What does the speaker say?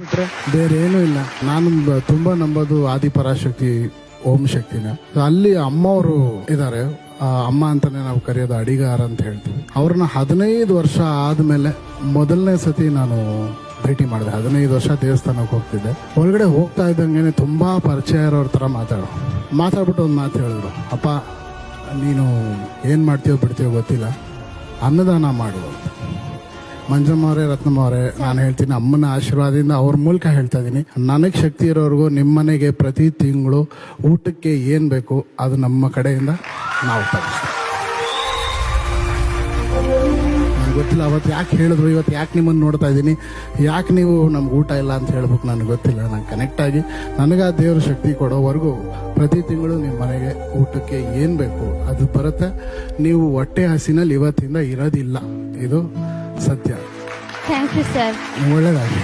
ಬಿಟ್ರೆ ಬೇರೆ ಏನೂ ಇಲ್ಲ. ನಾನು ತುಂಬಾ ನಂಬೋದು ಆದಿಪರಾಶಕ್ತಿ ಓಂ ಶಕ್ತಿನ. ಅಲ್ಲಿ ಅಮ್ಮವರು ಇದ್ದಾರೆ ಅಮ್ಮ ಅಂತಾನೆ ನಾವು ಕರೆಯೋದು ಅಡಿಗಾರ ಅಂತ ಹೇಳ್ತೀವಿ. ಅವ್ರನ್ನ ಹದಿನೈದು ವರ್ಷ ಆದ್ಮೇಲೆ ಮೊದಲನೇ ಸತಿ ನಾನು ಭೇಟಿ ಮಾಡಿದೆ. ಹದಿನೈದು ವರ್ಷ ದೇವಸ್ಥಾನಕ್ಕೆ ಹೋಗ್ತಿದ್ದೆ. ಒಳಗಡೆ ಹೋಗ್ತಾ ಇದ್ದಂಗೆ ತುಂಬಾ ಪರಿಚಯ ಇರೋರ ತರ ಮಾತಾಡೋ ಮಾತಾಡ್ಬಿಟ್ಟು ಒಂದು ಮಾತು ಹೇಳಿದ್ರು. ಅಪ್ಪ, ನೀನು ಏನ್ ಮಾಡ್ತೀಯೋ ಬಿಡ್ತೀಯೋ ಗೊತ್ತಿಲ್ಲ. ಅನ್ನದಾನ ಮಾಡು ಅಂತ. ಮಂಜಮ್ಮ ಅವರೇ ರತ್ನಮ್ಮ ಅವರೇ ನಾನು ಹೇಳ್ತೀನಿ ಅಮ್ಮನ ಆಶೀರ್ವಾದದಿಂದ ಅವ್ರ ಮೂಲಕ ಹೇಳ್ತಾ ಇದ್ದೀನಿ ನನಗೆ ಶಕ್ತಿ ಇರೋರಿಗೂ ನಿಮ್ಮ ಮನೆಗೆ ಪ್ರತಿ ತಿಂಗಳು ಊಟಕ್ಕೆ ಏನು ಬೇಕು ಅದು ನಮ್ಮ ಕಡೆಯಿಂದ ನಾವು ನನಗೆ ಗೊತ್ತಿಲ್ಲ ಅವತ್ತು ಯಾಕೆ ಹೇಳಿದ್ರು ಇವತ್ತು ಯಾಕೆ ನಿಮ್ಮನ್ನು ನೋಡ್ತಾ ಇದ್ದೀನಿ ಯಾಕೆ ನೀವು ನಮ್ಗೆ ಊಟ ಇಲ್ಲ ಅಂತ ಹೇಳ್ಬೇಕು ನನಗೆ ಗೊತ್ತಿಲ್ಲ ನಾನು ಕನೆಕ್ಟ್ ಆಗಿ ನನಗೆ ಆ ದೇವ್ರ ಶಕ್ತಿ ಕೊಡೋವರೆಗೂ ಪ್ರತಿ ತಿಂಗಳು ನಿಮ್ಮ ಮನೆಗೆ ಊಟಕ್ಕೆ ಏನು ಬೇಕು ಅದು ಬರುತ್ತೆ. ನೀವು ಹೊಟ್ಟೆ ಹಸಿನಲ್ಲಿ ಇವತ್ತಿಂದ ಇರೋದಿಲ್ಲ. ಇದು ಸತ್ಯ ಥ್ಯಾಂಕ್ ಯು ಸರ್ ಒಳ್ಳೆಯದಾಗಲಿ